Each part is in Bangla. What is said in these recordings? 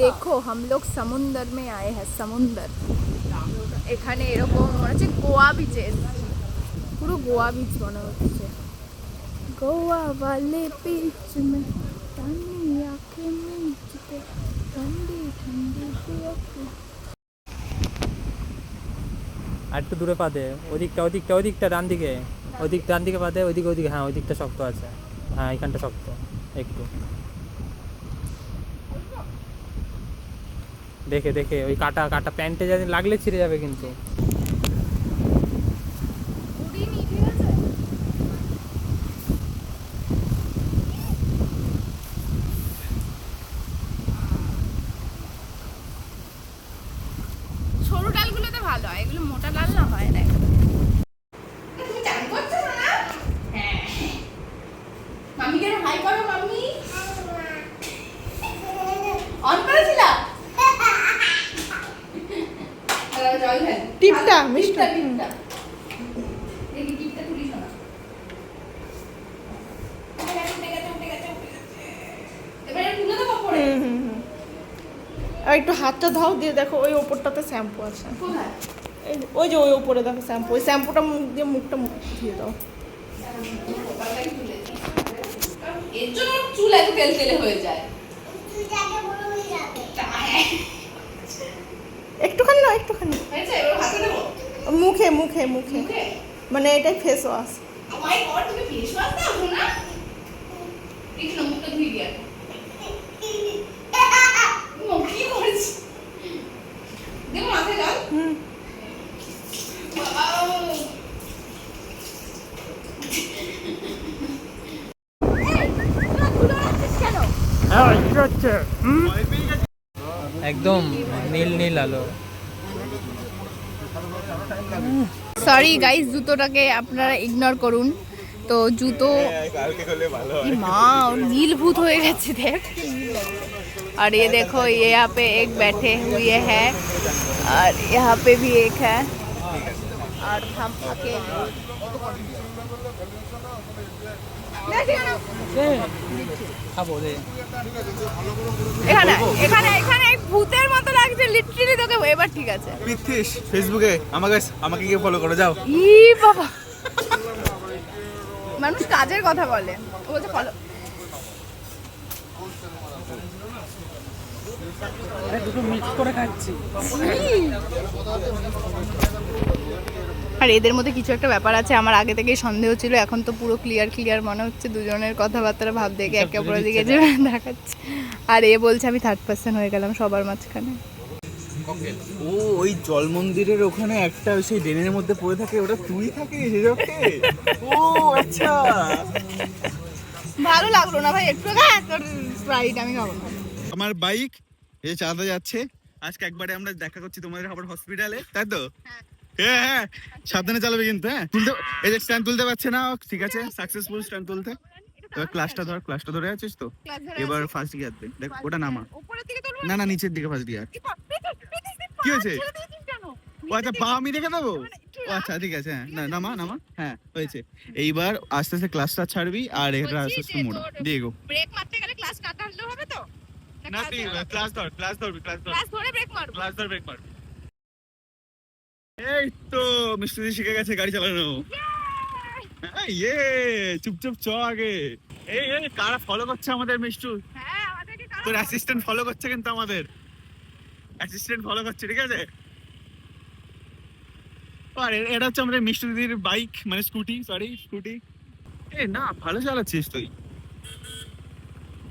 দেখো হাম সমুন্দর মে আয়ে হ্যাঁ সমুন্দর। এখানে এরকম মনে হচ্ছে গোয়া বিচে পুরো গোয়া বিচ মনে হচ্ছে। গোয়া বালে বিচ মে মিচতে ঠান্ডি ঠান্ডি দূরে পাতে ওদিকটা ওদিকটা ওদিকটা ডান দিকে। ওদিক ডান দিকে পাতে ওদিকে ওদিকে হ্যাঁ ওদিকটা শক্ত আছে। হ্যাঁ এখানটা শক্ত একটু। দেখে দেখে, ওই কাটা কাটা প্যান্টে যদি লাগলে ছিঁড়ে যাবে কিন্তু। সরু ডালগুলোতে ভালো হয়, এগুলো মোটা ডাল না হয় না তুমি চান করছ না হ্যাঁ মাম্মিকে হাই করো মাম্মি অন করেছিলা আর জল ঢাল টিপটা মিষ্টি টিপটা টিপটা দেখি টিপটা তুলি শোনা উঠে গেছে, উঠে গেছে, উঠে গেছে, উঠে গেছে। এবারে তুলে দেবো পরে। আর একটু হাতটা ধাও দিয়ে দেখো ওই ওপরটাতে শ্যাম্পু আছে। ওই যে ওই ওপরে দেখো শ্যাম্পু। ওই শ্যাম্পুটা মুখ দিয়ে মুখটা মুখ ধুয়ে দাও। এর জন্য চুল এত তেল তেলে হয়ে যায়। একটুখানি না একটুখানি। মুখে মুখে মুখে। মানে এটাই ফেস ওয়াশ আমায় কর তুমি ফেস ওয়াশ একদম নীল নীল আলো সরি গাইস জুতোটাকে আপনারা ইগনোর করুন তো জুতো ई माँ और नील भूत हो गए देख और ये देखो ये यहाँ पे एक बैठे हुए हैं और यहाँ पे भी एक है और हम अकेले এবার ঠিক আছে। পৃথ্বীশ ফেসবুকে আমাকে আমাকে গিয়ে ফলো করো যাও। ই বাবা। মানুষ কাজের কথা বলে। ও বলছে ফলো দুটো মিক্স করে খাচ্ছি আর এদের মধ্যে কিছু একটা ব্যাপার আছে আমার আগে থেকেই সন্দেহ ছিল এখন তো পুরো ক্লিয়ার ক্লিয়ার মনে হচ্ছে দুজনের কথাবার্তা ভাব দেখে একে অপরের দিকে যে দেখাচ্ছে। আর এ বলছে আমি থার্ড পার্সন হয়ে গেলাম সবার মাঝখানে। ও ওই জল মন্দিরের ওখানে একটা সেই ড্রেনের মধ্যে পড়ে থাকে ওটা তুই থাকিস হিরোকে ও আচ্ছা। ভালো লাগল না ভাই একটু স্প্রাইট আমি খাব আমার বাইক এই চালাতে যাচ্ছে। আজকে একবারে আমরা দেখা করছি তোমাদের আবার হসপিটালে তাই তো? হ্যাঁ হ্যাঁ সাবধানে চালাবে কিন্তু হ্যাঁ। তুলতে এই যে স্ট্যান্ড তুলতে পারছে না ও, ঠিক আছে সাকসেসফুল স্ট্যান্ড তুলতে। এবার ক্লাসটা ধর ক্লাসটা ধরে আছিস তো? এবার ফার্স্ট গিয়ার দে দেখ ওটা নামা। না না নিচের দিকে ফার্স্ট গিয়ার কি হয়েছে? ও আচ্ছা পা আমি রেখে দেবো? ও আচ্ছা ঠিক আছে হ্যাঁ। না নামা নামা? হ্যাঁ হয়েছে। এইবার আস্তে আস্তে ক্লাসটা ছাড়বি আর এটা আস্তে আস্তে মোড়া দিয়ে গো ব্রেক মারতে গেলে ক্লাস হবে তো? না তুই ক্লাস ধর ক্লাস ধরবি ক্লাস ধর। ক্লাস ধরে ব্রেক মারবো। ক্লাস ধর ব্রেক মার এই তো মিস্ত্রি শিখে গেছে গাড়ি চালানো। হ্যাঁ, ইয়ে চুপ চুপ চ আগে। এই এই কারা ফলো করছে আমাদের মিষ্টু? হ্যাঁ তোর অ্যাসিস্ট্যান্ট ফলো করছে কিন্তু আমাদের। অ্যাসিস্ট্যান্ট ফলো করছে ঠিক আছে? আর এটা হচ্ছে আমাদের মিষ্টু দিদির বাইক মানে স্কুটি সরি স্কুটি এ না ভালো চালাচ্ছিস তুই।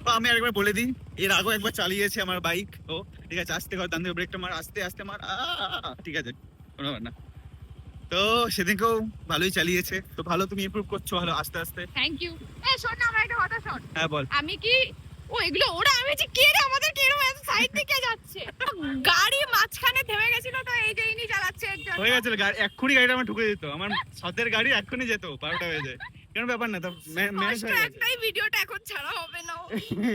তো আমি আরেকবার বলে দিই এর আগেও একবার চালিয়েছে আমার বাইক ও ঠিক আছে আস্তে কর দান ব্রেকটা মার আস্তে আস্তে মার ঠিক আছে কোনো না। তো সেদিনকেও ভালোই চালিয়েছে তো ভালো তুমি ইমপ্রুভ করছ ভালো আস্তে আস্তে। থ্যাংক ইউ এ শোন না আমার একটা কথা শোন। হ্যাঁ বল। আমি কি ও এগুলো ওরা আমি যে কে রে আমাদের কে রে সাইড দিকে যাচ্ছে গাড়ি মাঝখানে থেমে গেছিল তো এই যে ইনি চালাচ্ছে একজন হয়ে গেছিল গাড়ি এক্ষুনি গাড়িটা আমার ঢুকে দিত আমার সদের গাড়ি এক্ষুনি যেত বারোটা হয়ে যায় কেন ব্যাপার না তো ম্যানেজ কষ্ট হয়ে গেছে একটাই ভিডিওটা এখন ছাড়া হবে না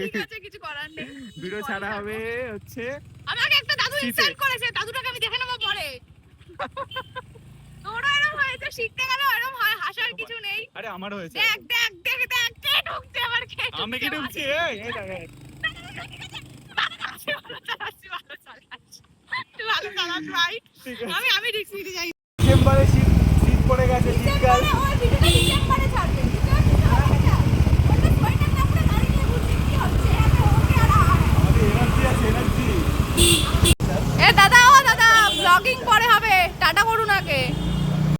ঠিক আছে কিছু করার নেই ভিডিও ছাড়া হবে হচ্ছে আমাকে একটা দাদু। ইনসাল্ট করেছে দাদুটাকে আমি দেখে নেব পরে তোরা এরকম হয়েছে শিখতে গেল এরকম হয় হাসার কিছু নেই আরে আমারও হয়েছে দেখ দেখ দেখ দেখ কে ঢুকছে আমার কে আমি কি ঢুকছি এই, এই দেখ, ভালো চালাচ্ছি, ভালো চালাচ্ছি। ভালো চালাস ভাই আমি আমি রিক্স নিতে যাই ডিসেম্বরে শীত শীত পড়ে গেছে শীতকাল।